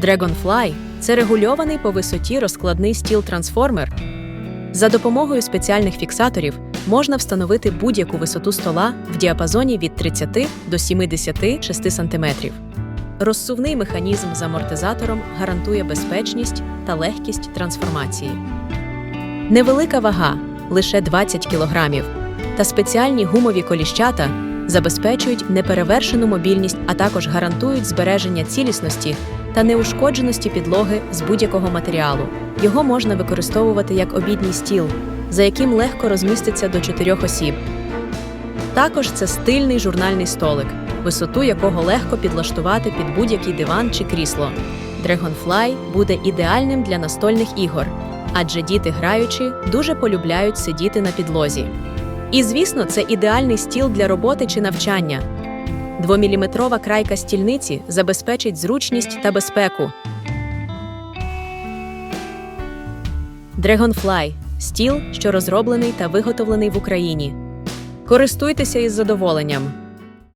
Dragonfly це регульований по висоті розкладний стіл-трансформер. За допомогою спеціальних фіксаторів можна встановити будь-яку висоту стола в діапазоні від 30 до 76 см. Розсувний механізм з амортизатором гарантує безпечність та легкість трансформації. Невелика вага лише 20 кг, та спеціальні гумові коліщата забезпечують неперевершену мобільність, а також гарантують збереження цілісності та неушкодженості підлоги з будь-якого матеріалу. Його можна використовувати як обідній стіл, за яким легко розміститься до чотирьох осіб. Також це стильний журнальний столик, висоту якого легко підлаштувати під будь-який диван чи крісло. Dragonfly буде ідеальним для настольних ігор, адже діти граючи дуже полюбляють сидіти на підлозі. І звісно, це ідеальний стіл для роботи чи навчання. Двоміліметрова крайка стільниці забезпечить зручність та безпеку. Dragonfly – стіл, що розроблений та виготовлений в Україні. Користуйтеся із задоволенням.